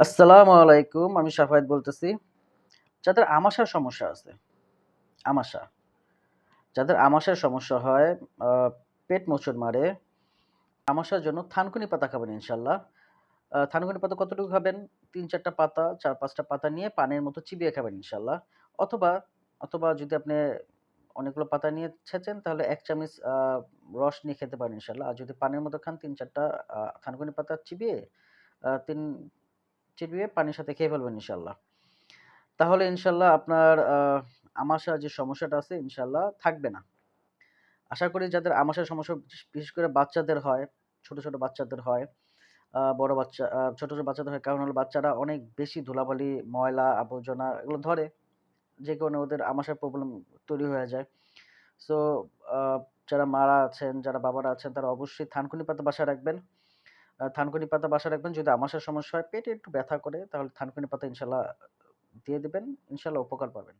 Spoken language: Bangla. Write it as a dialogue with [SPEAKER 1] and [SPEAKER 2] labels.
[SPEAKER 1] আসসালামু আলাইকুম। আমি শাফায়েত বলতেছি। যাদের আমাশার সমস্যা আছে, আমাশা। যাদের আমাশার সমস্যা হয়, পেট মোচড় মারে, আমাশার জন্য থানকুনি পাতা খাবেন ইনশাল্লাহ থানকুনি পাতা কতটুকু খাবেন? তিন চারটা পাতা, চার পাঁচটা পাতা নিয়ে পানের মতো চিবিয়ে খাবেন ইনশাল্লাহ অথবা, অথবা যদি আপনি অনেকগুলো পাতা নিয়ে ছেঁচেন তাহলে এক চামচ রস নিয়ে খেতে পারেন ইনশাল্লাহ আর যদি পানের মতো খান তিন চারটা থানকুনি পাতা চিবিয়ে আ ৩ চিবিয়ে পানির সাথে খেয়ে ফেলবেন ইনশাল্লাহ তাহলে ইনশাল্লাহ আপনার আ আমাশার যে সমস্যাটা আছে ইনশাল্লাহ থাকবে না। আশা করি যাদের আমাশার সমস্যা বিশেষ করে বাচ্চাদের হয়, ছোট, ছোট বাচ্চাদের হয়, বড় বাচ্চা ছোট, ছোট বাচ্চাদের হয় কারণ হলো বাচ্চারা অনেক বেশি ধুলাবালি, ময়লা, আবর্জনা এগুলো ধরে। যে কারণে ওদের আমাশার প্রবলেম তৈরি হয়ে যায়। সো যারা মারা আছেন, যারা বাবারা আছেন তারা অবশ্যই থানকুনি পাতা বাসায় রাখবেন। থানকুনি পাতা বাসায় রাখবেন। যদি আমাশার সমস্যা হয়, পেটে একটু ব্যথা করে তাহলে থানকুনি পাতা ইনশাল্লাহ দিয়ে দেবেন ইনশাল্লাহ উপকার পাবেন।